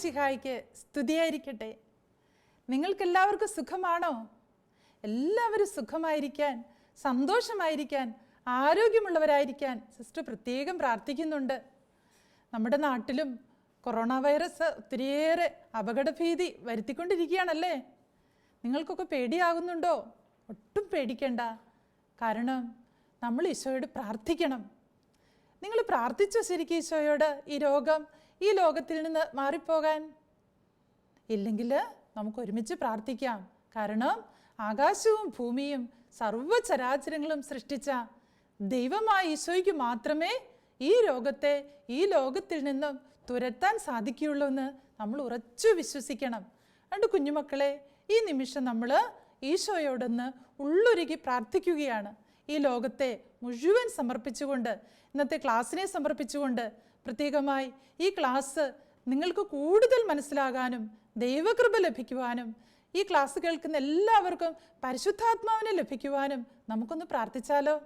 മിശിഹായിക്ക് സ്തുതിയായിരിക്കട്ടെ. നിങ്ങൾക്കെല്ലാവർക്കും സുഖമാണോ? എല്ലാവരും സുഖമായിരിക്കാൻ സന്തോഷമായിരിക്കാൻ ആരോഗ്യമുള്ളവരായിരിക്കാൻ സിസ്റ്റർ പ്രത്യേകം പ്രാർത്ഥിക്കുന്നുണ്ട്. നമ്മുടെ നാട്ടിലും കൊറോണ വൈറസ് ഒത്തിരിയേറെ അപകടഭീതി വരുത്തിക്കൊണ്ടിരിക്കുകയാണല്ലേ? നിങ്ങൾക്കൊക്കെ പേടിയാകുന്നുണ്ടോ? ഒട്ടും പേടിക്കണ്ട. കാരണം നമ്മൾ ഈശോയോട് പ്രാർത്ഥിക്കണം. നിങ്ങൾ പ്രാർത്ഥിച്ചോ ശരിക്കും ഈശോയോട് ഈ രോഗം? ഈ ലോകത്തിൽ നിന്ന് മാറിപ്പോകാൻ? ഇല്ലെങ്കിൽ നമുക്ക് ഒരുമിച്ച് പ്രാർത്ഥിക്കാം. കാരണം ആകാശവും ഭൂമിയും സർവചരാചരങ്ങളും സൃഷ്ടിച്ച ദൈവമായ ഈശോയ്ക്ക് മാത്രമേ ഈ രോഗത്തെ ഈ ലോകത്തിൽ നിന്നും തുരത്താൻ സാധിക്കുകയുള്ളൂ എന്ന് നമ്മൾ ഉറച്ചു വിശ്വസിക്കണം. അതുകൊണ്ട് കുഞ്ഞുമക്കളെ ഈ നിമിഷം നമ്മൾ ഈശോയോടൊന്ന് ഉള്ളൊരുക്കി പ്രാർത്ഥിക്കുകയാണ്. ഈ ലോകത്തെ മുഴുവൻ സമർപ്പിച്ചുകൊണ്ട് ഇന്നത്തെ ക്ലാസ്സിനെ സമർപ്പിച്ചുകൊണ്ട് പ്രത്യേകമായി ഈ ക്ലാസ് നിങ്ങൾക്ക് കൂടുതൽ മനസ്സിലാകാനും ദൈവകൃപ ലഭിക്കുവാനും ഈ ക്ലാസ് കേൾക്കുന്ന എല്ലാവർക്കും പരിശുദ്ധാത്മാവിനെ ലഭിക്കുവാനും നമുക്കൊന്ന് പ്രാർത്ഥിച്ചാലോ?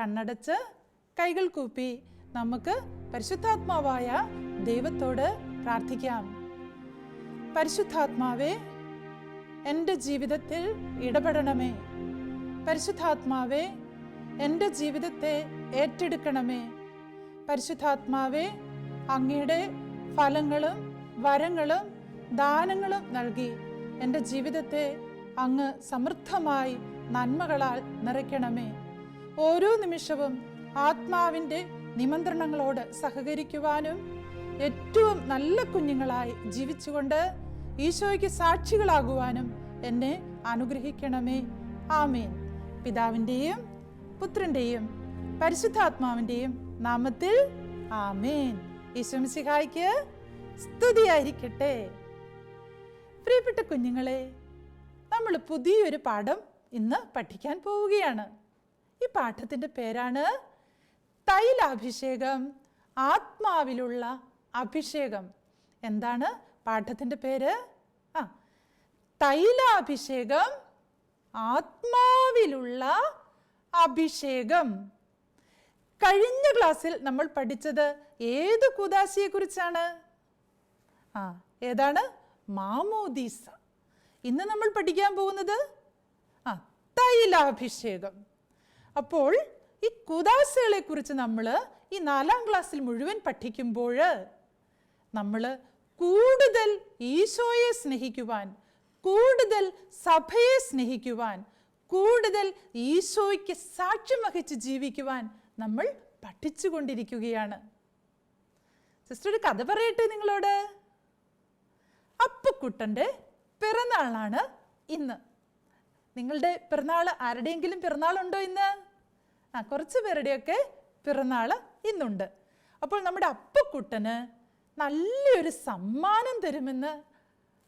കണ്ണടച്ച് കൈകൾ കൂപ്പി നമുക്ക് പരിശുദ്ധാത്മാവായ ദൈവത്തോട് പ്രാർത്ഥിക്കാം. പരിശുദ്ധാത്മാവേ എന്റെ ജീവിതത്തിൽ ഇടപെടണമേ. പരിശുദ്ധാത്മാവേ എന്റെ ജീവിതത്തെ ഏറ്റെടുക്കണമേ. പരിശുദ്ധാത്മാവേ അങ്ങയുടെ ഫലങ്ങളും വരങ്ങളും ദാനങ്ങളും നൽകി എന്റെ ജീവിതത്തെ അങ്ങ് സമൃദ്ധമായി നന്മകളാൽ നിറയ്ക്കണമേ. ഓരോ നിമിഷവും ആത്മാവിന്റെ നിമന്ത്രണങ്ങളോട് സഹകരിക്കുവാനും ഏറ്റവും നല്ല കുഞ്ഞുങ്ങളായി ജീവിച്ചുകൊണ്ട് ഈശോയ്ക്ക് സാക്ഷികളാകുവാനും എന്നെ അനുഗ്രഹിക്കണമേ. ആമേൻ. പിതാവിന്റെയും പുത്രന്റെയും പരിശുദ്ധാത്മാവിന്റെയും നാമത്തിൽ ആമേൻ. ഈശ്വംസിഹായ്ക്ക് സ്തുതിയായിരിക്കട്ടെ. പ്രിയപ്പെട്ട കുഞ്ഞുങ്ങളെ നമ്മൾ പുതിയൊരു പാഠം ഇന്ന് പഠിക്കാൻ പോവുകയാണ്. ഈ പാഠത്തിന്റെ പേരാണ് തൈലാഭിഷേകം ആത്മാവിലുള്ള അഭിഷേകം. എന്താണ് പാഠത്തിന്റെ പേര്? ആ തൈലാഭിഷേകം ആത്മാവിലുള്ള അഭിഷേകം. കഴിഞ്ഞ ക്ലാസ്സിൽ നമ്മൾ പഠിച്ചത് ഏത് കുദാശയെക്കുറിച്ചാണ്? ആ ഏതാണ്? മാമോദീസ. ഇന്ന് നമ്മൾ പഠിക്കാൻ പോകുന്നത് ആ തൈലാഭിഷേകം. അപ്പോൾ ഈ കുദാശകളെ കുറിച്ച് നമ്മൾ ഈ നാലാം ക്ലാസ്സിൽ മുഴുവൻ പഠിക്കുമ്പോൾ നമ്മൾ കൂടുതൽ ഈശോയെ സ്നേഹിക്കുവാൻ കൂടുതൽ സഭയെ സ്നേഹിക്കുവാൻ കൂടുതൽ ഈശോയ്ക്ക് സാക്ഷ്യം വഹിച്ച് ജീവിക്കുവാൻ നമ്മൾ പഠിച്ചുകൊണ്ടിരിക്കുകയാണ്. സിസ്റ്റർ ഒരു കഥ പറയട്ടെ നിങ്ങളോട്? അപ്പുക്കുട്ടന്റെ പിറന്നാളാണ് ഇന്ന്. നിങ്ങളുടെ പിറന്നാൾ ആരുടെയെങ്കിലും പിറന്നാളുണ്ടോ ഇന്ന്? ആ കുറച്ച് പേരുടെയൊക്കെ പിറന്നാൾ ഇന്നുണ്ട്. അപ്പോൾ നമ്മുടെ അപ്പക്കുട്ടന് നല്ലൊരു സമ്മാനം തരുമെന്ന്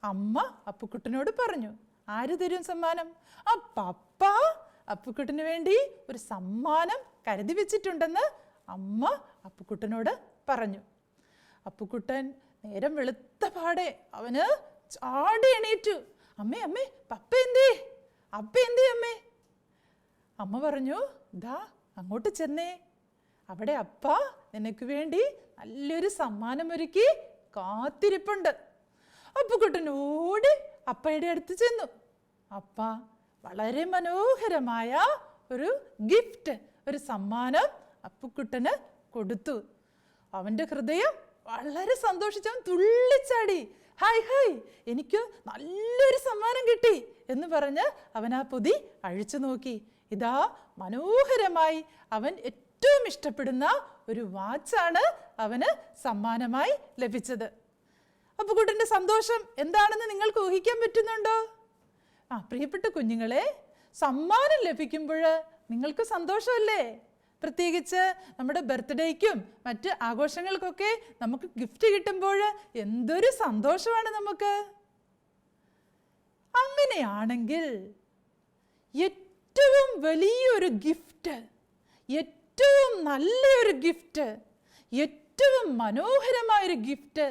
അമ്മ അപ്പുക്കുട്ടനോട് പറഞ്ഞു. ആര് തരും സമ്മാനം? ആ പപ്പ അപ്പുക്കുട്ടന് വേണ്ടി ഒരു സമ്മാനം കരുതി വെച്ചിട്ടുണ്ടെന്ന് അമ്മ അപ്പുക്കുട്ടനോട് പറഞ്ഞു. അപ്പുക്കുട്ടൻ നേരം വെളുത്ത പാടെ അവന് ചാടി എണീറ്റു. അമ്മേ അമ്മേ പപ്പ എന്തേ? അപ്പ എന്തേ അമ്മേ? അമ്മ പറഞ്ഞു ദാ അങ്ങോട്ട് ചെന്നേ. അവിടെ അപ്പ നിനക്ക് വേണ്ടി നല്ലൊരു സമ്മാനം ഒരുക്കി കാത്തിരിപ്പുണ്ട്. അപ്പുക്കുട്ടൻ ഓടി അപ്പയുടെ അടുത്ത് ചെന്നു. അപ്പ വളരെ മനോഹരമായ ഒരു ഗിഫ്റ്റ് ഒരു സമ്മാനം അപ്പുക്കുട്ടന് കൊടുത്തു. അവന്റെ ഹൃദയം വളരെ സന്തോഷിച്ച്. അവൻ തുള്ളിച്ചാടി. ഹായ് ഹായ് എനിക്ക് നല്ലൊരു സമ്മാനം കിട്ടി എന്ന് പറഞ്ഞ് അവൻ ആ പൊതി അഴിച്ചു നോക്കി. ഇതാ മനോഹരമായി അവൻ ഏറ്റവും ഇഷ്ടപ്പെടുന്ന ഒരു വാച്ചാണ് അവന് സമ്മാനമായി ലഭിച്ചത്. അപ്പൊ കുട്ടന്റെ സന്തോഷം എന്താണെന്ന് നിങ്ങൾക്ക് ഊഹിക്കാൻ പറ്റുന്നുണ്ടോ? ആ പ്രിയപ്പെട്ട കുഞ്ഞുങ്ങളെ സമ്മാനം ലഭിക്കുമ്പോൾ നിങ്ങൾക്ക് സന്തോഷമല്ലേ? പ്രത്യേകിച്ച് നമ്മുടെ ബർത്ത്ഡേക്കും മറ്റ് ആഘോഷങ്ങൾക്കൊക്കെ നമുക്ക് ഗിഫ്റ്റ് കിട്ടുമ്പോൾ എന്തൊരു സന്തോഷമാണ് നമുക്ക്. അങ്ങനെയാണെങ്കിൽ ഏറ്റവും വലിയൊരു ഗിഫ്റ്റ് ഏറ്റവും നല്ലൊരു ഗിഫ്റ്റ് ഏറ്റവും മനോഹരമായൊരു ഗിഫ്റ്റ്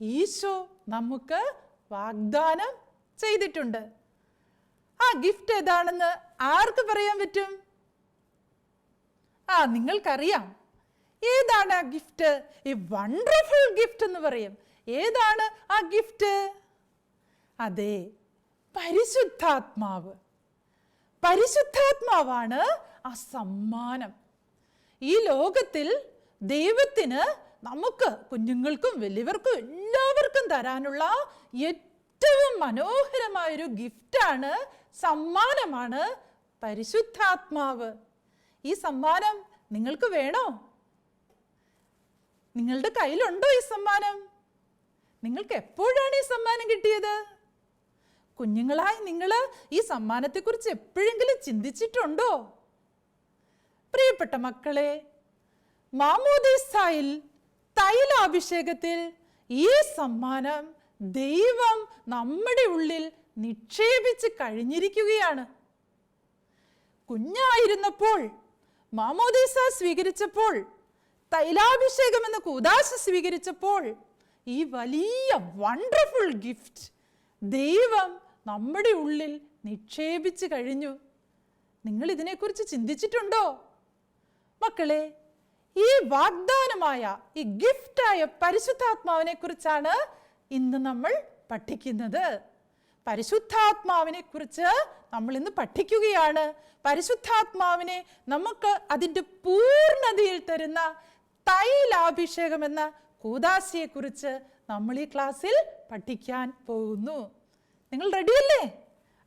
ഈശോ നമുക്ക് വാഗ്ദാനം ചെയ്തിട്ടുണ്ട്. ആ ഗിഫ്റ്റ് ഏതാണെന്ന് ആർക്ക് പറയാൻ പറ്റും? ആ നിങ്ങൾക്കറിയാം. ഏതാണ് ആ ഗിഫ്റ്റ് ഈ വണ്ടർഫുൾ ഗിഫ്റ്റ് എന്ന് പറയും. ഏതാണ് ആ ഗിഫ്റ്റ് അതെ പരിശുദ്ധാത്മാവ്. പരിശുദ്ധാത്മാവാണ് ആ സമ്മാനം. ഈ ലോകത്തിൽ ദൈവത്തിന് നമുക്ക് കുഞ്ഞുങ്ങൾക്കും വലിയവർക്കും എല്ലാവർക്കും തരാനുള്ള ഏറ്റവും മനോഹരമായൊരു ഗിഫ്റ്റാണ് സമ്മാനമാണ് പരിശുദ്ധാത്മാവ്. ഈ സമ്മാനം നിങ്ങൾക്ക് വേണോ? നിങ്ങളുടെ കയ്യിലുണ്ടോ ഈ സമ്മാനം? നിങ്ങൾക്ക് എപ്പോഴാണ് ഈ സമ്മാനം കിട്ടിയത്? കുഞ്ഞുങ്ങളായി നിങ്ങൾ ഈ സമ്മാനത്തെക്കുറിച്ച് എപ്പോഴെങ്കിലും ചിന്തിച്ചിട്ടുണ്ടോ? പ്രിയപ്പെട്ട മക്കളെ മാമോദീസായിൽ തൈലാഭിഷേകത്തിൽ ഈ സമ്മാനം ദൈവം നമ്മുടെ ഉള്ളിൽ നിക്ഷേപിച്ച് കഴിഞ്ഞിരിക്കുകയാണ്. കുഞ്ഞായിരുന്നപ്പോൾ മാമോദീസ സ്വീകരിച്ചപ്പോൾ തൈലാഭിഷേകം എന്ന കൂതാശ സ്വീകരിച്ചപ്പോൾ ഈ വലിയ വണ്ടർഫുൾ ഗിഫ്റ്റ് ദൈവം നമ്മുടെ ഉള്ളിൽ നിക്ഷേപിച്ച് കഴിഞ്ഞു. നിങ്ങൾ ഇതിനെക്കുറിച്ച് ചിന്തിച്ചിട്ടുണ്ടോ? മക്കളെ ഈ വാഗ്ദാനമായ ഈ ഗിഫ്റ്റായ പരിശുദ്ധാത്മാവിനെ കുറിച്ചാണ് ഇന്ന് നമ്മൾ പഠിക്കുന്നത്. പരിശുദ്ധാത്മാവിനെ കുറിച്ച് നമ്മൾ ഇന്ന് പഠിക്കുകയാണ്. പരിശുദ്ധാത്മാവിനെ നമുക്ക് അതിന്റെ പൂർണതയിൽ തരുന്ന തൈലാഭിഷേകം എന്ന കൂതാശിയെക്കുറിച്ച് നമ്മൾ ഈ ക്ലാസ്സിൽ പഠിക്കാൻ പോകുന്നു. നിങ്ങൾ റെഡിയല്ലേ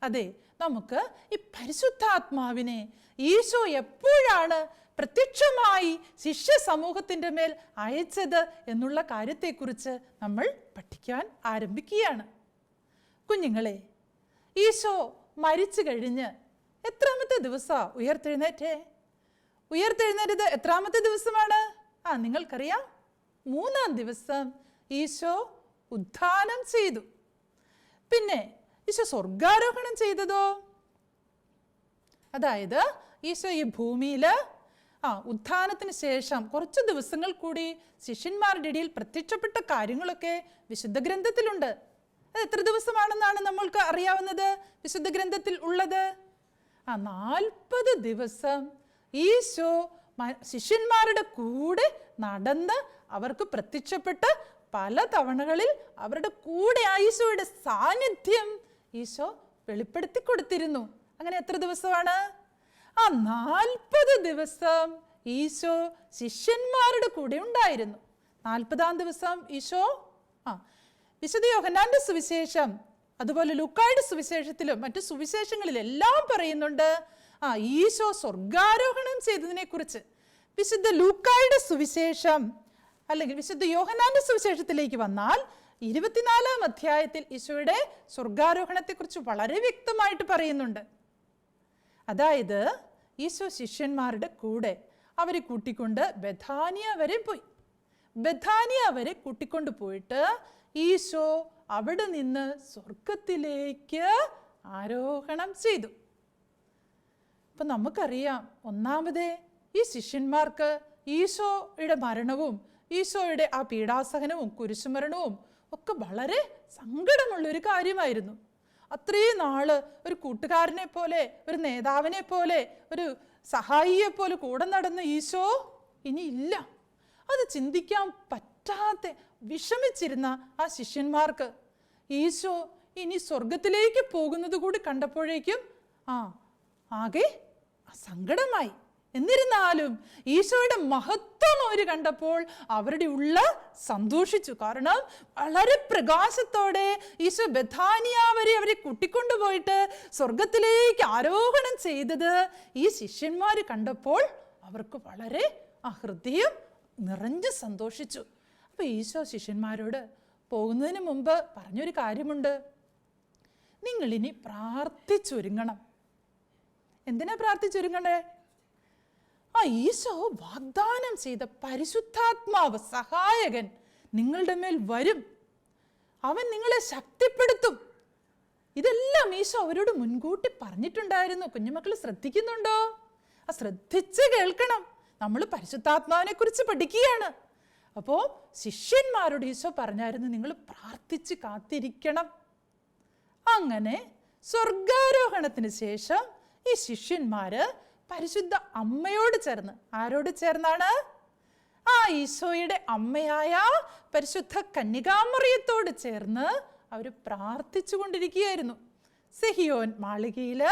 അതെ നമുക്ക് ഈ പരിശുദ്ധാത്മാവിനെ ഈശോ എപ്പോഴാണ് പ്രത്യക്ഷമായി ശിഷ്യ സമൂഹത്തിന്റെ മേൽ അയച്ചത് എന്നുള്ള കാര്യത്തെക്കുറിച്ച് നമ്മൾ പഠിക്കാൻ ആരംഭിക്കുകയാണ്. കുഞ്ഞുങ്ങളെ ഈശോ മരിച്ചു കഴിഞ്ഞ് എത്രാമത്തെ ദിവസമാണ് ഉയർത്തെഴുന്നേറ്റേ? ഉയർത്തെഴുന്നേറ്റത് എത്രാമത്തെ ദിവസമാണ്? ആ നിങ്ങൾക്കറിയാം. മൂന്നാം ദിവസം ഈശോ ഉദ്ധാനം ചെയ്തു. പിന്നെ ഈശോ സ്വർഗാരോഹണം ചെയ്തതോ? അതായത് ഈശോ ഈ ഭൂമിയിൽ ആ ഉത്ഥാനത്തിന് ശേഷം കുറച്ച് ദിവസങ്ങൾ കൂടി ശിഷ്യന്മാരുടെ ഇടയിൽ പ്രത്യക്ഷപ്പെട്ട കാര്യങ്ങളൊക്കെ വിശുദ്ധ ഗ്രന്ഥത്തിലുണ്ട്. അത് എത്ര ദിവസമാണെന്നാണ് നമ്മൾക്ക് അറിയാവുന്നത്? വിശുദ്ധ ഗ്രന്ഥത്തിൽ ഉള്ളത്? ആ നാൽപ്പത് ദിവസം ഈശോ ശിഷ്യന്മാരുടെ കൂടെ നടന്ന് അവർക്ക് പ്രത്യക്ഷപ്പെട്ട് പല തവണകളിൽ അവരുടെ കൂടെ ആ ഈശോയുടെ സാന്നിധ്യം ഈശോ വെളിപ്പെടുത്തി കൊടുത്തിരുന്നു. അങ്ങനെ എത്ര ദിവസമാണ്? ആ നാൽപ്പത് ദിവസം ഈശോ ശിഷ്യന്മാരുടെ കൂടെ ഉണ്ടായിരുന്നു. നാൽപ്പതാം ദിവസം ഈശോ ആ വിശുദ്ധ യോഹനാന്റെ സുവിശേഷം അതുപോലെ ലുക്കായുടെ സുവിശേഷത്തിലും മറ്റു സുവിശേഷങ്ങളിലെല്ലാം പറയുന്നുണ്ട്. ആ ഈശോ സ്വർഗാരോഹണം ചെയ്തതിനെ കുറിച്ച് വിശുദ്ധ ലൂക്കായുടെ സുവിശേഷം അല്ലെങ്കിൽ വിശുദ്ധ യോഹനാന്റെ സുവിശേഷത്തിലേക്ക് വന്നാൽ ഇരുപത്തിനാലാം അധ്യായത്തിൽ ഈശോയുടെ സ്വർഗാരോഹണത്തെക്കുറിച്ച് വളരെ വ്യക്തമായിട്ട് പറയുന്നുണ്ട്. അതായത് ഈശോ ശിഷ്യന്മാരുടെ കൂടെ അവരെ കൂട്ടിക്കൊണ്ട് ബഥാനിയ വരെ പോയി. ബഥാനിയ വരെ കൂട്ടിക്കൊണ്ട് പോയിട്ട് ഈശോ അവിടെ നിന്ന് സ്വർഗത്തിലേക്ക് ആരോഹണം ചെയ്തു. അപ്പം നമുക്കറിയാം ഒന്നാമതേ ഈ ശിഷ്യന്മാർക്ക് ഈശോയുടെ മരണവും ഈശോയുടെ ആ പീഡാസഹനവും കുരിശുമരണവും ഒക്കെ വളരെ സങ്കടമുള്ള ഒരു കാര്യമായിരുന്നു. അത്രയും നാൾ ഒരു കൂട്ടുകാരനെ പോലെ ഒരു നേതാവിനെ പോലെ ഒരു സഹായിയെ പോലെ കൂടെ നടന്ന ഈശോ ഇനി ഇല്ല. അത് ചിന്തിക്കാൻ പറ്റാത്ത വിഷമിച്ചിരുന്ന ആ ശിഷ്യന്മാർക്ക് ഈശോ ഇനി സ്വർഗത്തിലേക്ക് പോകുന്നത് കൂടി കണ്ടപ്പോഴേക്കും ആ ആകെ സങ്കടമായി എന്നിരുന്നാലും ഈശോയുടെ മഹത്വം അവർ കണ്ടപ്പോൾ അവരുടെ ഉള്ള സന്തോഷിച്ചു. കാരണം വളരെ പ്രകാശത്തോടെ ഈശോ ബഥാനിയ വരെ അവരെ കൂട്ടിക്കൊണ്ടുപോയിട്ട് സ്വർഗത്തിലേക്ക് ആരോഹണം ചെയ്തത് ഈ ശിഷ്യന്മാർ കണ്ടപ്പോൾ അവർക്ക് വളരെ ആ ഹൃദയം നിറഞ്ഞു സന്തോഷിച്ചു. അപ്പൊ ഈശോ ശിഷ്യന്മാരോട് പോകുന്നതിന് മുമ്പ് പറഞ്ഞൊരു കാര്യമുണ്ട്. നിങ്ങളിനി പ്രാർത്ഥിച്ചൊരുങ്ങണം. എന്തിനാ പ്രാർത്ഥിച്ചൊരുങ്ങണ്ടേ ആ ഈശോ വാഗ്ദാനം ചെയ്ത പരിശുദ്ധാത്മാവ് സഹായകൻ നിങ്ങളുടെ മേൽ വരും. അവൻ നിങ്ങളെ ശക്തിപ്പെടുത്തും. ഇതെല്ലാം ഈശോ അവരോട് മുൻകൂട്ടി പറഞ്ഞിട്ടുണ്ടായിരുന്നു. കുഞ്ഞുമക്കൾ ശ്രദ്ധിക്കുന്നുണ്ടോ? ആ ശ്രദ്ധിച്ച് കേൾക്കണം. നമ്മൾ പരിശുദ്ധാത്മാവിനെ കുറിച്ച് പഠിക്കുകയാണ്. അപ്പോൾ ശിഷ്യന്മാരോട് ഈശോ പറഞ്ഞായിരുന്നു നിങ്ങൾ പ്രാർത്ഥിച്ച് കാത്തിരിക്കണം. അങ്ങനെ സ്വർഗാരോഹണത്തിന് ശേഷം ഈ ശിഷ്യന്മാര് പരിശുദ്ധ അമ്മയോട് ചേർന്ന് ആരോട് ചേർന്നാണ്? ആ ഈശോയുടെ അമ്മയായ പരിശുദ്ധ കന്യകാമറിയത്തോട് ചേർന്ന് അവർ പ്രാർത്ഥിച്ചു കൊണ്ടിരിക്കുകയായിരുന്നു. സെഹിയോൻ മാളികയിൽ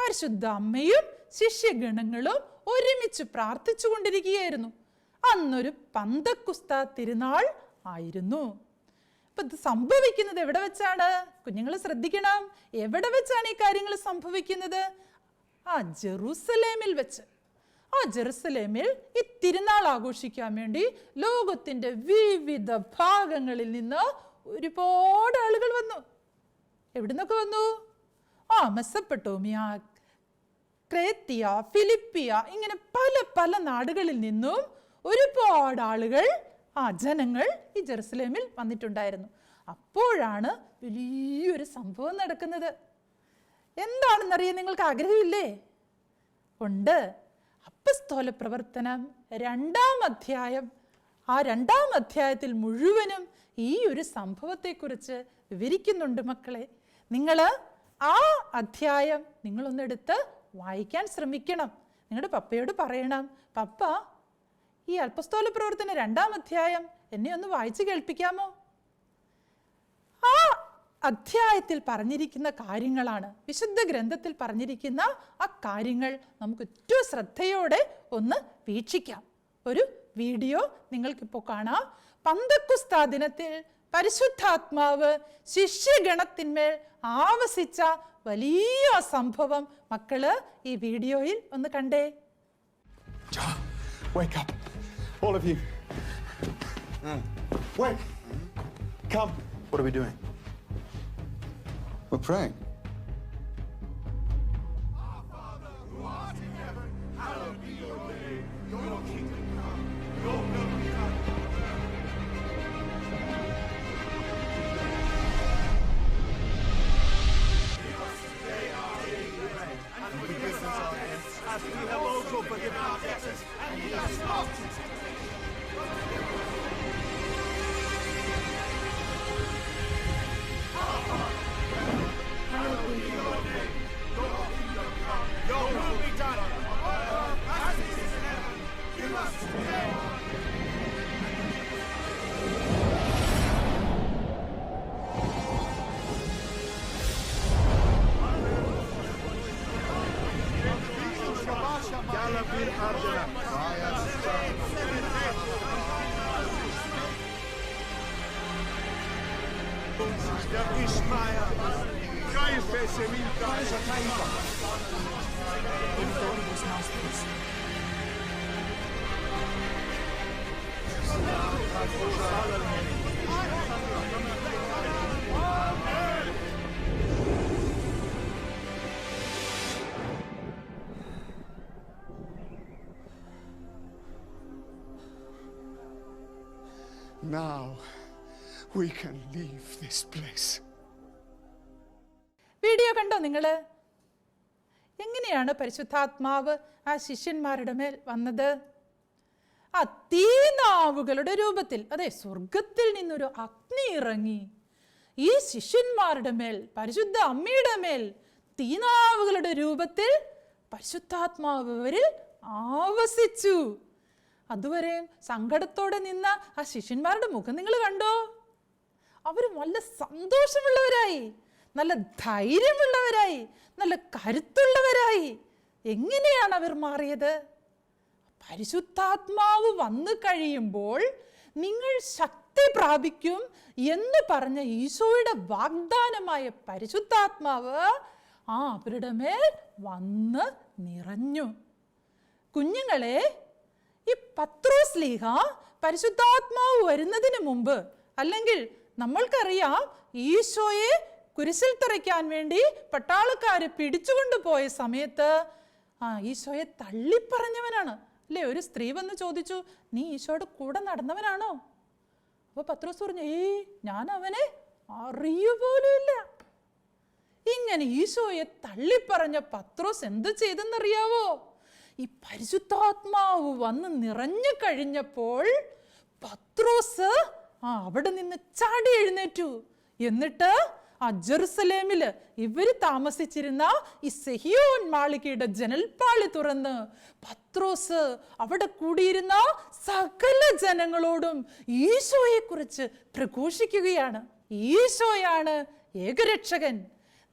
പരിശുദ്ധ അമ്മയും ശിഷ്യഗണങ്ങളും ഒരുമിച്ച് പ്രാർത്ഥിച്ചു കൊണ്ടിരിക്കുകയായിരുന്നു. അന്നൊരു പന്തക്കുസ്ത തിരുനാൾ ആയിരുന്നു. അപ്പൊ ഇത് സംഭവിക്കുന്നത് എവിടെ വെച്ചാണ്? കുഞ്ഞുങ്ങൾ ശ്രദ്ധിക്കണം. എവിടെ വെച്ചാണ് ഈ കാര്യങ്ങൾ സംഭവിക്കുന്നത്? ആ ജെറൂസലേമിൽ വെച്ച്. ആ ജെറുസലേമിൽ ഈ തിരുനാൾ ആഘോഷിക്കാൻ വേണ്ടി ലോകത്തിന്റെ വിവിധ ഭാഗങ്ങളിൽ നിന്ന് ഒരുപാട് ആളുകൾ വന്നു. എവിടുന്നൊക്കെ വന്നു? ആ മെസ്സപ്പെട്ടോമിയ ക്രേത്തിയ ഫിലിപ്പിയ ഇങ്ങനെ പല പല നാടുകളിൽ നിന്നും ഒരുപാട് ആളുകൾ ആ ജനങ്ങൾ ഈ ജെറുസലേമിൽ വന്നിട്ടുണ്ടായിരുന്നു. അപ്പോഴാണ് വലിയൊരു സംഭവം നടക്കുന്നത്. എന്താണെന്നറിയാൻ നിങ്ങൾക്ക് ആഗ്രഹമില്ലേ? ഉണ്ട്. അപ്പസ്തോല പ്രവർത്തനം രണ്ടാം അധ്യായം. ആ രണ്ടാം അധ്യായത്തിൽ മുഴുവനും ഈ ഒരു സംഭവത്തെക്കുറിച്ച് വിവരിക്കുന്നുണ്ട് മക്കളെ. നിങ്ങൾ ആ അധ്യായം നിങ്ങളൊന്നെടുത്ത് വായിക്കാൻ ശ്രമിക്കണം. നിങ്ങളുടെ പപ്പയോട് പറയണം. പപ്പ ഈ അല്പസ്തോല പ്രവർത്തന രണ്ടാം അധ്യായം എന്നെ ഒന്ന് വായിച്ചു കേൾപ്പിക്കാമോ? ആ അധ്യായത്തിൽ പറഞ്ഞിരിക്കുന്ന കാര്യങ്ങളാണ്. വിശുദ്ധ ഗ്രന്ഥത്തിൽ പറഞ്ഞിരിക്കുന്ന ആ കാര്യങ്ങൾ നമുക്ക് ഏറ്റവും ശ്രദ്ധയോടെ ഒന്ന് വീക്ഷിക്കാം. ഒരു വീഡിയോ നിങ്ങൾക്കിപ്പോൾ കാണാം. പന്തക്കുസ്താ ദിനത്തിൽ പരിശുദ്ധാത്മാവ് ശിഷ്യഗണത്തിന്മേൽ ആവസിച്ച വലിയ സംഭവം മക്കൾ ഈ വീഡിയോയിൽ ഒന്ന് കണ്ടേ. Wake up, all of you. Mm. Wake. Come. What are we doing? We're praying. Der Ismail, Geifesse, Milka, Sataiba. Im Dornbus Mausbus. Thank you. We can leave this place. Video കണ്ടോ നിങ്ങൾ എങ്ങനെയാണ് പരിശുദ്ധാത്മാവ് ആ ശിഷ്യന്മാരുടെ മേൽ വന്നത്? ആ തീനാവുകളുടെ രൂപത്തിൽ അതെ സ്വർഗത്തിൽ നിന്നൊരു അഗ്നി ഇറങ്ങി. ഈ ശിഷ്യന്മാരുടെ മേൽ പരിശുദ്ധ അമ്മയുടെ മേൽ തീനാവുകളുടെ രൂപത്തിൽ പരിശുദ്ധാത്മാവ് അവരിൽ ആവസിച്ചു. അതുവരെ സങ്കടത്തോടെ നിന്ന ആ ശിഷ്യന്മാരുടെ മുഖം നിങ്ങൾ കണ്ടോ? അവർ നല്ല സന്തോഷമുള്ളവരായി നല്ല ധൈര്യമുള്ളവരായി നല്ല കരുത്തുള്ളവരായി. എങ്ങനെയാണ് അവർ മാറിയത്? പരിശുദ്ധാത്മാവ് വന്നു കഴിയുമ്പോൾ നിങ്ങൾ ശക്തി പ്രാപിക്കും എന്ന് പറഞ്ഞ ഈശോയുടെ വാഗ്ദാനമായ പരിശുദ്ധാത്മാവ് ആ അവരുടെ മേൽ വന്ന് നിറഞ്ഞു. കുഞ്ഞുങ്ങളെ ഈ പത്രോസ്ലീഹ പരിശുദ്ധാത്മാവ് വരുന്നതിന് മുമ്പ് അല്ലെങ്കിൽ നമ്മൾക്കറിയാം ഈശോയെ കുരിശിൽ തറയ്ക്കാൻ വേണ്ടി പട്ടാളക്കാർ പിടിച്ചുകൊണ്ട് പോയ സമയത്ത് ആ ഈശോയെ തള്ളിപ്പറഞ്ഞവനാണ്. അല്ലേ ഒരു സ്ത്രീ വന്ന് ചോദിച്ചു നീ ഈശോയുടെ കൂടെ നടന്നവനാണോ? അപ്പോൾ പത്രോസ് പറഞ്ഞു ഏയ് ഞാൻ അവനെ അറിയുപോലുമില്ല. ഇങ്ങനെ ഈശോയെ തള്ളിപ്പറഞ്ഞ പത്രോസ് എന്ത് ചെയ്തെന്നറിയാവോ? ഈ പരിശുദ്ധാത്മാവ് വന്ന് നിറഞ്ഞു കഴിഞ്ഞപ്പോൾ പത്രോസ് ആ അവിടെ നിന്ന് ചാടി എഴുന്നേറ്റു. എന്നിട്ട് ആ ജെറുസലേമിൽ ഇവർ താമസിച്ചിരുന്ന ഈ സെഹിയോൻ മാളികയുടെ ജനൽപ്പാളി തുറന്ന് പത്രോസ് അവിടെ കൂടിയിരുന്ന സകല ജനങ്ങളോടും ഈശോയെ കുറിച്ച് പ്രഘോഷിക്കുകയാണ്. ഈശോയാണ് ഏകരക്ഷകൻ.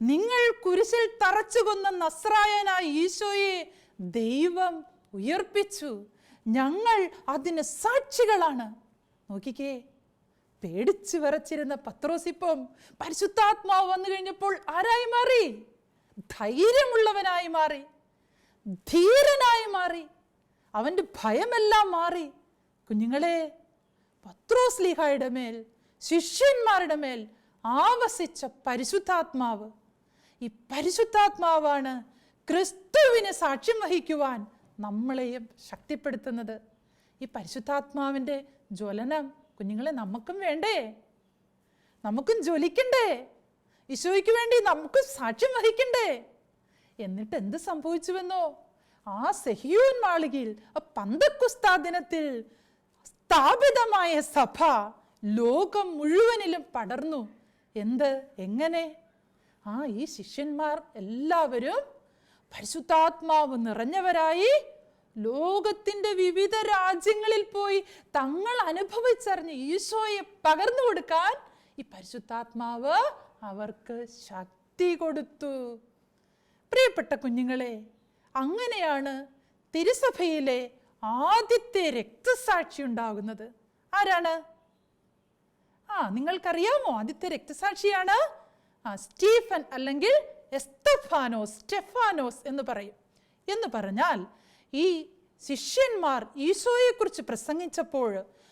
നിങ്ങൾ കുരിശിൽ തറച്ചുകൊന്ന നസ്രായനായ ഈശോയെ ദൈവം ഉയർപ്പിച്ചു. ഞങ്ങൾ അതിന് സാക്ഷികളാണ്. നോക്കിക്കേ. പേടിച്ചു വിറച്ചിരുന്ന പത്രോസിപ്പം പരിശുദ്ധാത്മാവ് വന്നു കഴിഞ്ഞപ്പോൾ ആരായി മാറി? ധൈര്യമുള്ളവനായി മാറി. ധീരനായി മാറി. അവന്റെ ഭയമെല്ലാം മാറി. കുഞ്ഞുങ്ങളെ പത്രോസ് ലീഹായുടെ മേൽ ശിഷ്യന്മാരുടെ മേൽ ആവസിച്ച പരിശുദ്ധാത്മാവ്. ഈ പരിശുദ്ധാത്മാവാണ് ക്രിസ്തുവിന് സാക്ഷ്യം വഹിക്കുവാൻ നമ്മളെയും ശക്തിപ്പെടുത്തുന്നത്. ഈ പരിശുദ്ധാത്മാവിന്റെ ജ്വലനം കുഞ്ഞുങ്ങളെ നമുക്കും വേണ്ടേ? നമുക്കും ജ്വലിക്കണ്ടേ ഈശോയ്ക്ക് വേണ്ടി നമുക്കും സാക്ഷ്യം വഹിക്കണ്ടേ? എന്നിട്ട് എന്ത് സംഭവിച്ചുവെന്നോ? ആ സെഹിയൂൻ മാളികയിൽ പന്തക്കുസ്താ ദിനത്തിൽ സ്ഥാപിതമായ സഭ ലോകം മുഴുവനിലും പടർന്നു. എന്ത്? എങ്ങനെ? ആ ഈ ശിഷ്യന്മാർ എല്ലാവരും പരിശുദ്ധാത്മാവ് നിറഞ്ഞവരായി ലോകത്തിന്റെ വിവിധ രാജ്യങ്ങളിൽ പോയി തങ്ങൾ അനുഭവിച്ചറിഞ്ഞ് ഈശോയെ പകർന്നു കൊടുക്കാൻ ഈ പരിശുദ്ധാത്മാവ് അവർക്ക് ശക്തി കൊടുത്തു. പ്രിയപ്പെട്ട കുഞ്ഞുങ്ങളെ അങ്ങനെയാണ് തിരുസഭയിലെ ആദ്യത്തെ രക്തസാക്ഷി ഉണ്ടാകുന്നത്. ആരാണ്? ആ നിങ്ങൾക്കറിയാമോ ആദ്യത്തെ രക്തസാക്ഷിയാണ്? ആ സ്റ്റീഫൻ അല്ലെങ്കിൽ എസ്തഫാനോസ് സ്റ്റെഫാനോസ് എന്ന് പറയും. എന്ന് പറഞ്ഞാൽ ഈ ശിഷ്യന്മാർ ഈശോയെക്കുറിച്ച് പ്രസംഗിച്ചപ്പോൾ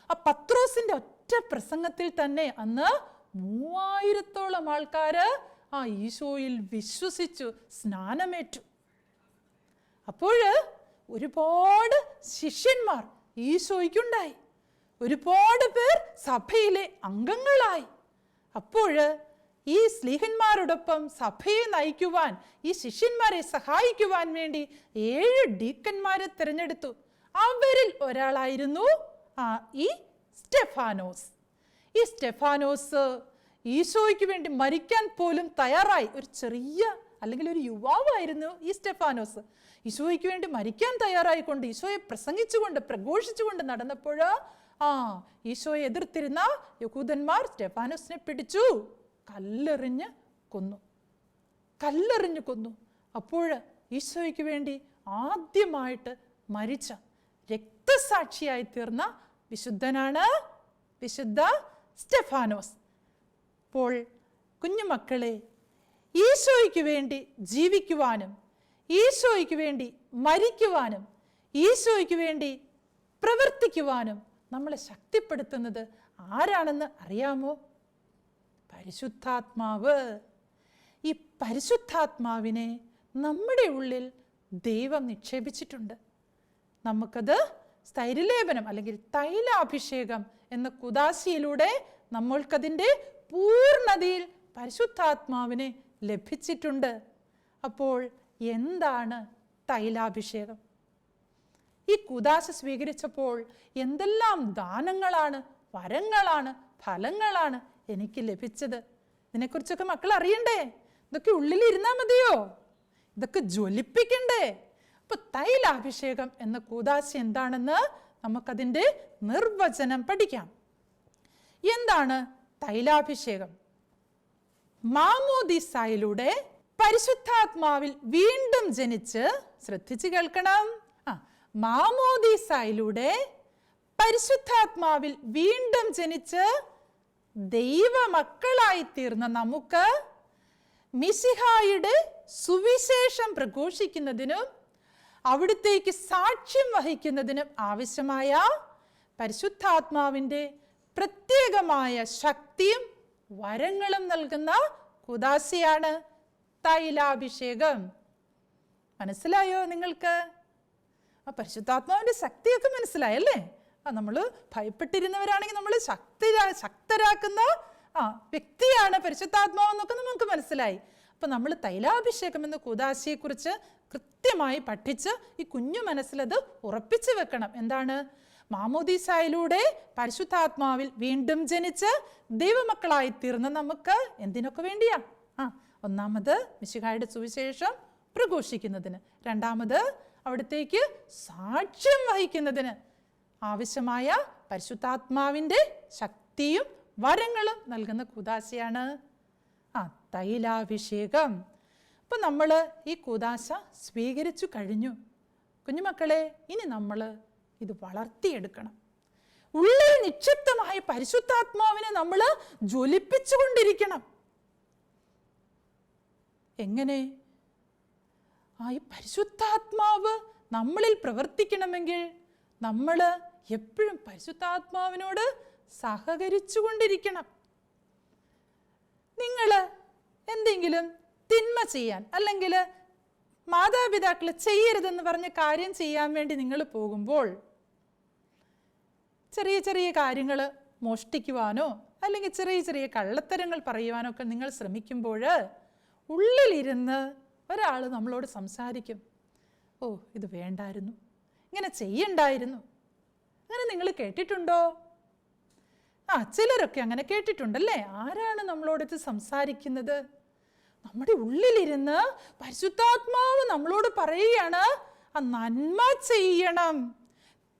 ആ പത്രോസിന്റെ ഒറ്റ പ്രസംഗത്തിൽ തന്നെ അന്ന് മൂവായിരത്തോളം ആൾക്കാര് ആ ഈശോയിൽ വിശ്വസിച്ചു സ്നാനമേറ്റു. അപ്പോൾ ഒരുപാട് ശിഷ്യന്മാർ ഈശോയ്ക്കുണ്ടായി. ഒരുപാട് പേർ സഭയിലെ അംഗങ്ങളായി. അപ്പോൾ ഈ സ്ലീഹന്മാരോടൊപ്പം സഭയെ നയിക്കുവാൻ ഈ ശിഷ്യന്മാരെ സഹായിക്കുവാൻ വേണ്ടി ഏഴ് ഡീക്കന്മാരെ തിരഞ്ഞെടുത്തു. അവരിൽ ഒരാളായിരുന്നു ആ ഈ സ്റ്റെഫാനോസ്. ഈ സ്റ്റെഫാനോസ് ഈശോയ്ക്ക് വേണ്ടി മരിക്കാൻ പോലും തയ്യാറായി. ഒരു ചെറിയ അല്ലെങ്കിൽ ഒരു യുവാവായിരുന്നു ഈ സ്റ്റെഫാനോസ്. ഈശോയ്ക്ക് വേണ്ടി മരിക്കാൻ തയ്യാറായിക്കൊണ്ട് ഈശോയെ പ്രസംഗിച്ചുകൊണ്ട് പ്രഘോഷിച്ചുകൊണ്ട് നടന്നപ്പോൾ ആ ഈശോയെ എതിർത്തിരുന്ന യഹൂദന്മാർ സ്റ്റെഫാനോസിനെ പിടിച്ചു. കല്ലെറിഞ്ഞ് കൊന്നു. കല്ലെറിഞ്ഞ് കൊന്നു. അപ്പോൾ ഈശോയ്ക്ക് വേണ്ടി ആദ്യമായിട്ട് മരിച്ച രക്തസാക്ഷിയായി തീർന്ന വിശുദ്ധനാണ് വിശുദ്ധ സ്റ്റെഫാനോസ്. അപ്പോൾ കുഞ്ഞുമക്കളെ ഈശോയ്ക്ക് വേണ്ടി ജീവിക്കുവാനും ഈശോയ്ക്ക് വേണ്ടി മരിക്കുവാനും ഈശോയ്ക്ക് വേണ്ടി പ്രവർത്തിക്കുവാനും നമ്മളെ ശക്തിപ്പെടുത്തുന്നത് ആരാണെന്ന് അറിയാമോ? പരിശുദ്ധാത്മാവ്. ഈ പരിശുദ്ധാത്മാവിനെ നമ്മുടെ ഉള്ളിൽ ദൈവം നിക്ഷേപിച്ചിട്ടുണ്ട്. നമുക്കത് സ്ഥൈര്യലേപനം അല്ലെങ്കിൽ തൈലാഭിഷേകം എന്ന കുദാശിയിലൂടെ നമ്മൾക്കതിന്റെ പൂർണതയിൽ പരിശുദ്ധാത്മാവിനെ ലഭിച്ചിട്ടുണ്ട്. അപ്പോൾ എന്താണ് തൈലാഭിഷേകം? ഈ കുദാശ സ്വീകരിച്ചപ്പോൾ എന്തെല്ലാം ദാനങ്ങളാണ് വരങ്ങളാണ് ഫലങ്ങളാണ് എനിക്ക് ലഭിച്ചത്. ഇതിനെക്കുറിച്ചൊക്കെ മക്കൾ അറിയണ്ടേ? ഇതൊക്കെ ഉള്ളിൽ ഇരുന്നാൽ മതിയോ? ഇതൊക്കെ ജ്വലിപ്പിക്കണ്ടേ? അപ്പൊ തൈലാഭിഷേകം എന്ന കൂതാശ എന്താണെന്ന് നമുക്കതിന്റെ നിർവചനം പഠിക്കാം. എന്താണ് തൈലാഭിഷേകം? മാമോദിസായിലൂടെ പരിശുദ്ധാത്മാവിൽ വീണ്ടും ജനിച്ച് ശ്രദ്ധിച്ചു കേൾക്കണം. ആ മാമോദിസായിലൂടെ പരിശുദ്ധാത്മാവിൽ വീണ്ടും ജനിച്ച് ദൈവമക്കളായി തീർന്ന നമുക്ക് മിസിഹായുടെ സുവിശേഷം പ്രഘോഷിക്കുന്നതിനും അവിടുത്തേക്ക് സാക്ഷ്യം വഹിക്കുന്നതിനും ആവശ്യമായ പരിശുദ്ധാത്മാവിന്റെ പ്രത്യേകമായ ശക്തിയും വരങ്ങളും നൽകുന്ന കുദാശയാണ് തൈലാഭിഷേകം. മനസ്സിലായോ നിങ്ങൾക്ക്? ആ പരിശുദ്ധാത്മാവിന്റെ ശക്തിയൊക്കെ മനസ്സിലായല്ലേ? ആ നമ്മൾ ഭയപ്പെട്ടിരുന്നവരാണെങ്കിൽ നമ്മൾ ശക്തി ശക്തരാക്കുന്ന ആ വ്യക്തിയാണ് പരിശുദ്ധാത്മാവെന്നൊക്കെ നമുക്ക് മനസ്സിലായി. അപ്പം നമ്മൾ തൈലാഭിഷേകം എന്ന കൂതാശിയെക്കുറിച്ച് കൃത്യമായി പഠിച്ച് ഈ കുഞ്ഞു മനസ്സിലത് ഉറപ്പിച്ചു വെക്കണം. എന്താണ്? മാമോദീസായിലൂടെ പരിശുദ്ധാത്മാവിൽ വീണ്ടും ജനിച്ച് ദൈവമക്കളായി തീർന്ന നമുക്ക് എന്തിനൊക്കെ വേണ്ടിയാ? ആ ഒന്നാമത് മിശിഹായുടെ സുവിശേഷം പ്രഘോഷിക്കുന്നതിന്. രണ്ടാമത് അവിടത്തേക്ക് സാക്ഷ്യം വഹിക്കുന്നതിന്. ആവശ്യമായ പരിശുദ്ധാത്മാവിന്റെ ശക്തിയും വരങ്ങളും നൽകുന്ന കൂതാശയാണ്. ആ തൈലാഭിഷേകം. അപ്പം നമ്മൾ ഈ കൂതാശ സ്വീകരിച്ചു കഴിഞ്ഞു. കുഞ്ഞുമക്കളെ ഇനി നമ്മൾ ഇത് വളർത്തിയെടുക്കണം. ഉള്ളിൽ നിക്ഷിപ്തമായ പരിശുദ്ധാത്മാവിനെ നമ്മൾ ജ്വലിപ്പിച്ചുകൊണ്ടിരിക്കണം. എങ്ങനെ? ആ ഈ പരിശുദ്ധാത്മാവ് നമ്മളിൽ പ്രവർത്തിക്കണമെങ്കിൽ നമ്മൾ എപ്പോഴും പരിശുദ്ധാത്മാവിനോട് സഹകരിച്ചു കൊണ്ടിരിക്കണം നിങ്ങൾ എന്തെങ്കിലും തിന്മ ചെയ്യാൻ അല്ലെങ്കിൽ മാതാപിതാക്കൾ ചെയ്യരുതെന്ന് പറഞ്ഞ കാര്യം ചെയ്യാൻ വേണ്ടി നിങ്ങൾ പോകുമ്പോൾ ചെറിയ ചെറിയ കാര്യങ്ങൾ മോഷ്ടിക്കുവാനോ അല്ലെങ്കിൽ ചെറിയ ചെറിയ കള്ളത്തരങ്ങൾ പറയുവാനോ ഒക്കെ നിങ്ങൾ ശ്രമിക്കുമ്പോൾ ഉള്ളിലിരുന്ന് ഒരാൾ നമ്മളോട് സംസാരിക്കും. ഓ ഇത് വേണ്ടായിരുന്നു. ഇങ്ങനെ ചെയ്യണ്ടായിരുന്നു. അങ്ങനെ നിങ്ങൾ കേട്ടിട്ടുണ്ടോ? ആ ചിലരൊക്കെ അങ്ങനെ കേട്ടിട്ടുണ്ടല്ലേ? ആരാണ് നമ്മളോടത്ത് സംസാരിക്കുന്നത്? നമ്മുടെ ഉള്ളിലിരുന്ന് പരിശുദ്ധാത്മാവ് നമ്മളോട് പറയുകയാണ് ആ നന്മ ചെയ്യണം.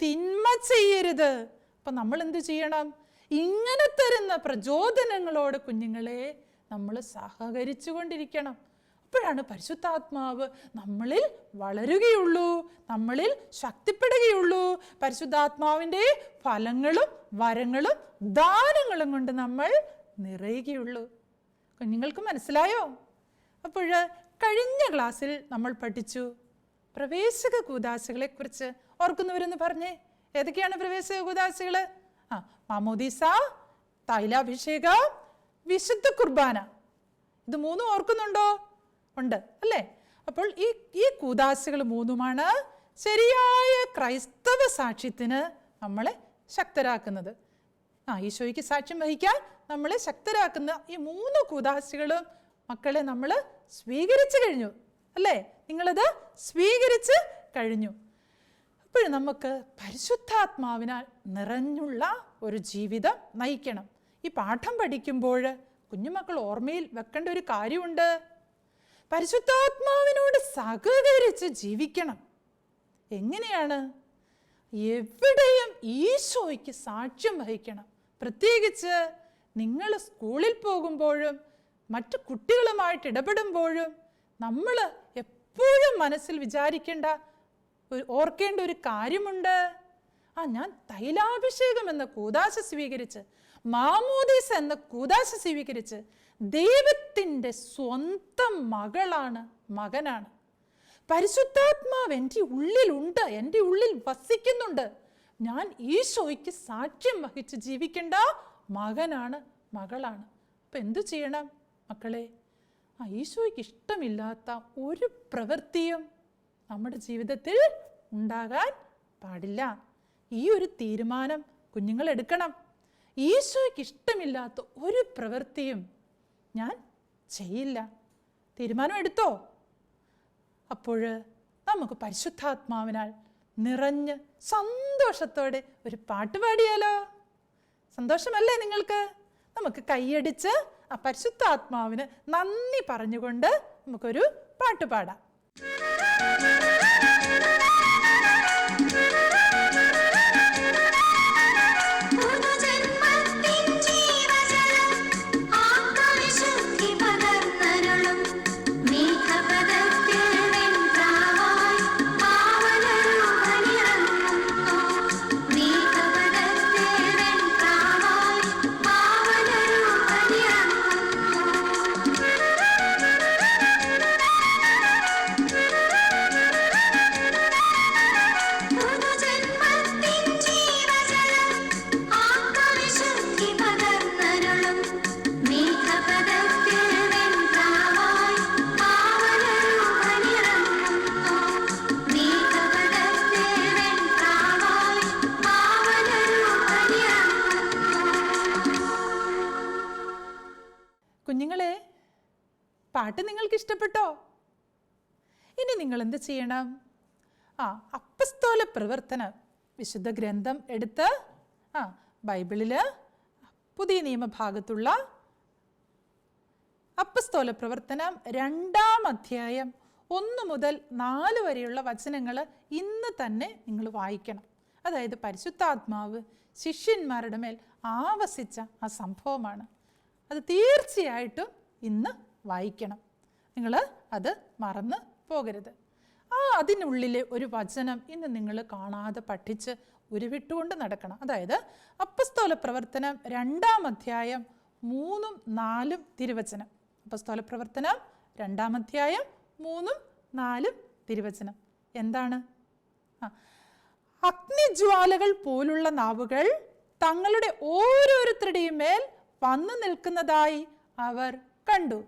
തിന്മ ചെയ്യരുത്. അപ്പം നമ്മൾ എന്ത് ചെയ്യണം? ഇങ്ങനെ തരുന്ന പ്രചോദനങ്ങളോട് കുഞ്ഞുങ്ങളെ നമ്മൾ സഹകരിച്ചു കൊണ്ടിരിക്കണം അപ്പോഴാണ് പരിശുദ്ധാത്മാവ് നമ്മളിൽ വളരുകയുള്ളൂ നമ്മളിൽ ശക്തിപ്പെടുകയുള്ളൂ. പരിശുദ്ധാത്മാവിന്റെ ഫലങ്ങളും വരങ്ങളും ദാനങ്ങളും കൊണ്ട് നമ്മൾ നിറയുകയുള്ളൂ. കുഞ്ഞുങ്ങൾക്ക് മനസ്സിലായോ? അപ്പോൾ കഴിഞ്ഞ ക്ലാസ്സിൽ നമ്മൾ പഠിച്ചു പ്രവേശക കൂതാശകളെ കുറിച്ച് ഓർക്കുന്നവരെന്ന് പറഞ്ഞേ ഏതൊക്കെയാണ് പ്രവേശക കൂതാശകൾ ആ മാമോദീസ തൈലാഭിഷേകം വിശുദ്ധ കുർബാന. ഇത് മൂന്നും ഓർക്കുന്നുണ്ടോ? ഉണ്ട് അല്ലേ? അപ്പോൾ ഈ ഈ കൂതാശകൾ മൂന്നുമാണ് ശരിയായ ക്രൈസ്തവ സാക്ഷ്യത്തിന് നമ്മളെ ശക്തരാക്കുന്നത്. ആ ഈശോയ്ക്ക് സാക്ഷ്യം വഹിക്കാൻ നമ്മളെ ശക്തരാക്കുന്ന ഈ മൂന്ന് കൂതാശകളും മക്കളെ നമ്മൾ സ്വീകരിച്ചു കഴിഞ്ഞു അല്ലേ? നിങ്ങളത് സ്വീകരിച്ച് കഴിഞ്ഞു. അപ്പോഴും നമുക്ക് പരിശുദ്ധാത്മാവിനാൽ നിറഞ്ഞുള്ള ഒരു ജീവിതം നയിക്കണം. ഈ പാഠം പഠിക്കുമ്പോൾ കുഞ്ഞുമക്കൾ ഓർമ്മയിൽ വെക്കേണ്ട ഒരു കാര്യമുണ്ട്. പരിശുദ്ധാത്മാവിനോട് സഹകരിച്ച് ജീവിക്കണം. എങ്ങനെയാണ്? എവിടെയും ഈശോയ്ക്ക് സാക്ഷ്യം വഹിക്കണം. പ്രത്യേകിച്ച് നിങ്ങൾ സ്കൂളിൽ പോകുമ്പോഴും മറ്റു കുട്ടികളുമായിട്ട് ഇടപെടുമ്പോഴും നമ്മൾ എപ്പോഴും മനസ്സിൽ വിചാരിക്കേണ്ട ഓർക്കേണ്ട ഒരു കാര്യമുണ്ട്. ആ ഞാൻ തൈലാഭിഷേകം എന്ന കൂതാശ സ്വീകരിച്ച് മാമോദീസ് എന്ന കൂതാശ സ്വീകരിച്ച് ദൈവത്തിന്റെ സ്വന്തം മകളാണ് മകനാണ്. പരിശുദ്ധാത്മാവ് എന്റെ ഉള്ളിലുണ്ട് എന്റെ ഉള്ളിൽ വസിക്കുന്നുണ്ട്. ഞാൻ ഈശോയ്ക്ക് സാക്ഷ്യം വഹിച്ച് ജീവിക്കേണ്ട മകനാണ് മകളാണ്. അപ്പം എന്തു ചെയ്യണം മക്കളെ? ആ ഈശോയ്ക്ക് ഇഷ്ടമില്ലാത്ത ഒരു പ്രവൃത്തിയും നമ്മുടെ ജീവിതത്തിൽ ഉണ്ടാകാൻ പാടില്ല. ഈ ഒരു തീരുമാനം കുഞ്ഞുങ്ങൾ എടുക്കണം. ഈശോയ്ക്ക് ഇഷ്ടമില്ലാത്ത ഒരു പ്രവൃത്തിയും ഞാൻ ചെയ്യില്ല. തീരുമാനം എടുത്തോ അപ്പോൾ നമുക്ക് പരിശുദ്ധാത്മാവിനാൽ നിറഞ്ഞ് സന്തോഷത്തോടെ ഒരു പാട്ട് പാടിയാലോ? സന്തോഷമല്ലേ നിങ്ങൾക്ക്? നമുക്ക് കൈയടിച്ച് ആ പരിശുദ്ധാത്മാവിന് നന്ദി പറഞ്ഞുകൊണ്ട് നമുക്കൊരു പാട്ട് പാടാം. കുഞ്ഞുങ്ങളെ പാട്ട് നിങ്ങൾക്ക് ഇഷ്ടപ്പെട്ടോ ഇനി നിങ്ങൾ എന്ത് ചെയ്യണം? ആ അപ്പസ്തോല പ്രവർത്തനം വിശുദ്ധ ഗ്രന്ഥം എടുത്ത് ആ ബൈബിളിൽ പുതിയ നിയമഭാഗത്തുള്ള അപ്പസ്തോല പ്രവർത്തനം രണ്ടാം അധ്യായം ഒന്ന് മുതൽ നാല് വരെയുള്ള വചനങ്ങൾ ഇന്ന് തന്നെ നിങ്ങൾ വായിക്കണം. അതായത് പരിശുദ്ധാത്മാവ് ശിഷ്യന്മാരുടെ മേൽ ആവസിച്ച ആ സംഭവമാണ്. അത് തീർച്ചയായിട്ടും ഇന്ന് വായിക്കണം. നിങ്ങൾ അത് മറന്ന് പോകരുത്. ആ അതിനുള്ളിലെ ഒരു വചനം ഇന്ന് നിങ്ങൾ കാണാതെ പഠിച്ച് ഉരുവിട്ടുകൊണ്ട് നടക്കണം. അതായത് അപ്പസ്തോല പ്രവർത്തനം രണ്ടാം അധ്യായം മൂന്നും നാലും തിരുവചനം. അപ്പസ്തോല പ്രവർത്തനം രണ്ടാം അധ്യായം മൂന്നും നാലും തിരുവചനം. എന്താണ്? ആ. അഗ്നിജ്വാലകൾ പോലുള്ള നാവുകൾ തങ്ങളുടെ ഓരോരുത്തരുടെയും മേൽ വന്നു നിൽക്കുന്നതായി അവർ കണ്ടു.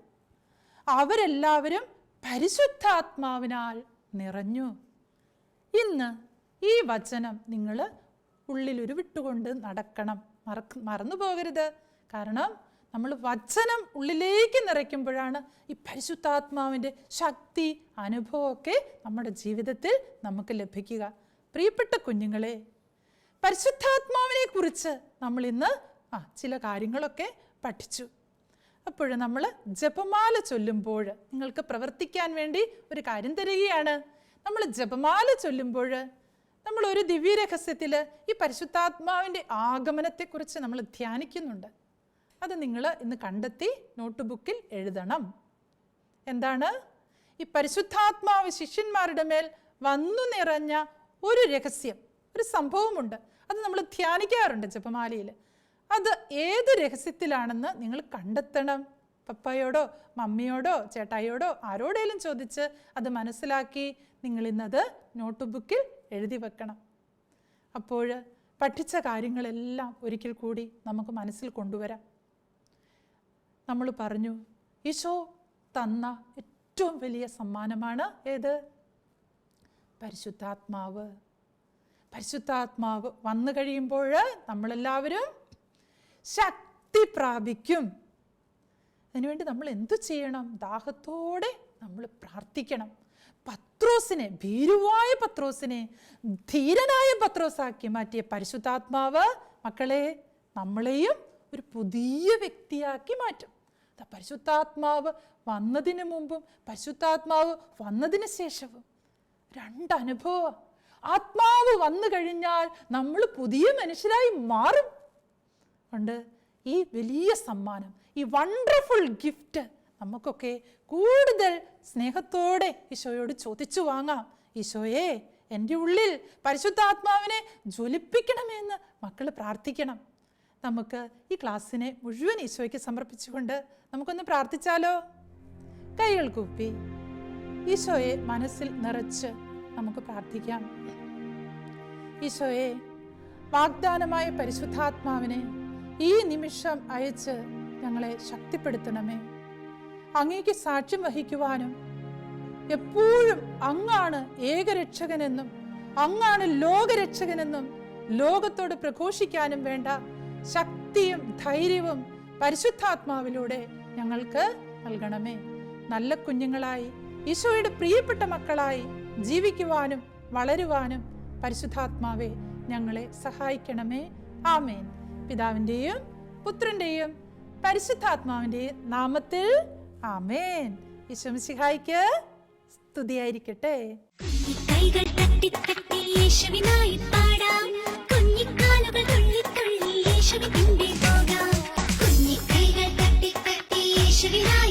അവരെല്ലാവരും പരിശുദ്ധാത്മാവിനാൽ നിറഞ്ഞു. ഇന്ന് ഈ വചനം നിങ്ങൾ ഉള്ളിലൊരു വിട്ടുകൊണ്ട് നടക്കണം. മറക്ക് മറന്നു പോകരുത്. കാരണം നമ്മൾ വചനം ഉള്ളിലേക്ക് നിറയ്ക്കുമ്പോഴാണ് ഈ പരിശുദ്ധാത്മാവിന്റെ ശക്തി അനുഭവമൊക്കെ നമ്മുടെ ജീവിതത്തിൽ നമുക്ക് ലഭിക്കുക. പ്രിയപ്പെട്ട കുഞ്ഞുങ്ങളെ പരിശുദ്ധാത്മാവിനെ കുറിച്ച് നമ്മൾ ഇന്ന് ആ ചില കാര്യങ്ങളൊക്കെ പഠിച്ചു. അപ്പോൾ നമ്മൾ ജപമാല ചൊല്ലുമ്പോൾ നിങ്ങൾക്ക് പ്രവർത്തിക്കാൻ വേണ്ടി ഒരു കാര്യം തരികയാണ്. നമ്മൾ ജപമാല ചൊല്ലുമ്പോൾ നമ്മൾ ഒരു ദിവ്യ ദിവ്യരഹസ്യത്തിൽ ഈ പരിശുദ്ധാത്മാവിന്റെ ആഗമനത്തെക്കുറിച്ച് നമ്മൾ ധ്യാനിക്കുന്നുണ്ട്. അത് നിങ്ങൾ ഇന്ന് കണ്ടെത്തി നോട്ട് ബുക്കിൽ എഴുതണം. എന്താണ്? ഈ പരിശുദ്ധാത്മാവ് ശിഷ്യന്മാരുടെ മേൽ വന്നു നിറഞ്ഞ ഒരു രഹസ്യം ഒരു സംഭവമുണ്ട്. അത് നമ്മൾ ധ്യാനിക്കാറുണ്ട് ജപമാലയിൽ അത് ഏത് രഹസ്യത്തിലാണെന്ന് നിങ്ങൾ കണ്ടെത്തണം. പപ്പയോടോ മമ്മിയോടോ ചേട്ടായിയോടോ ആരോടേലും ചോദിച്ച് അത് മനസ്സിലാക്കി നിങ്ങൾ ഇന്നത് നോട്ട് ബുക്കിൽ എഴുതി വെക്കണം. അപ്പോൾ പഠിച്ച കാര്യങ്ങളെല്ലാം ഒരിക്കൽ കൂടി നമുക്ക് മനസ്സിൽ കൊണ്ടുവരാം. നമ്മൾ പറഞ്ഞു ഈശോ തന്ന ഏറ്റവും വലിയ സമ്മാനമാണ് ഏത്? പരിശുദ്ധാത്മാവ്. പരിശുദ്ധാത്മാവ് വന്നു കഴിയുമ്പോൾ നമ്മളെല്ലാവരും ശക്തി പ്രാപിക്കും അതിനുവേണ്ടി നമ്മൾ എന്തു ചെയ്യണം? ദാഹത്തോടെ നമ്മൾ പ്രാർത്ഥിക്കണം. പത്രോസിനെ ഭീരുവായ പത്രോസിനെ ധീരനായ പത്രോസാക്കി മാറ്റിയ പരിശുദ്ധാത്മാവ് മക്കളെ നമ്മളെയും ഒരു പുതിയ വ്യക്തിയാക്കി മാറ്റും. പരിശുദ്ധാത്മാവ് വന്നതിന് മുമ്പും പരിശുദ്ധാത്മാവ് വന്നതിന് ശേഷവും രണ്ടനുഭവം. ആത്മാവ് വന്നു കഴിഞ്ഞാൽ നമ്മൾ പുതിയ മനുഷ്യരായി മാറും. ഉണ്ട്. ഈ വലിയ സമ്മാനം ഈ വണ്ടർഫുൾ ഗിഫ്റ്റ് നമുക്കൊക്കെ കൂടുതൽ സ്നേഹത്തോടെ ഈശോയോട് ചോദിച്ചു വാങ്ങാം. ഈശോയെ എന്റെ ഉള്ളിൽ പരിശുദ്ധാത്മാവിനെ ജ്വലിപ്പിക്കണമെന്ന് മക്കൾ പ്രാർത്ഥിക്കണം. നമുക്ക് ഈ ക്ലാസ്സിനെ മുഴുവൻ ഈശോയ്ക്ക് സമർപ്പിച്ചുകൊണ്ട് നമുക്കൊന്ന് പ്രാർത്ഥിച്ചാലോ? കൈകൾ കൂപ്പി ഈശോയെ മനസ്സിൽ നിറച്ച് നമുക്ക് പ്രാർത്ഥിക്കാം. ഈശോയെ വാഗ്ദാനമായ പരിശുദ്ധാത്മാവിനെ ഈ നിമിഷം അയച്ച് ഞങ്ങളെ ശക്തിപ്പെടുത്തണമേ. അങ്ങേക്ക് സാക്ഷ്യം വഹിക്കുവാനും എപ്പോഴും അങ്ങാണ് ഏകരക്ഷകനെന്നും അങ്ങാണ് ലോകരക്ഷകനെന്നും ലോകത്തോട് പ്രഘോഷിക്കാനും വേണ്ട ശക്തിയും ധൈര്യവും പരിശുദ്ധാത്മാവിലൂടെ ഞങ്ങൾക്ക് നൽകണമേ. നല്ല കുഞ്ഞുങ്ങളായി ഈശോയുടെ പ്രിയപ്പെട്ട മക്കളായി ജീവിക്കുവാനും വളരുവാനും പരിശുദ്ധാത്മാവെ ഞങ്ങളെ സഹായിക്കണമേ. ആമേൻ. പിതാവിന്റെയും പുത്രന്റെയും പരിശുദ്ധാത്മാവിന്റെയും നാമത്തിൽ ആമേൻ. ഈശോമിശിഹായിക്ക് സ്തുതിയായിരിക്കട്ടെ. കൈകൾ തട്ടി തട്ടി യേശുവിനായി പാടാം. കുഞ്ഞിക്കാലുകൾ തുള്ളി തുള്ളി യേശുവിൻ പോകാം കുഞ്ഞിക്കൈകൾ തട്ടി തട്ടി യേശുവിനായി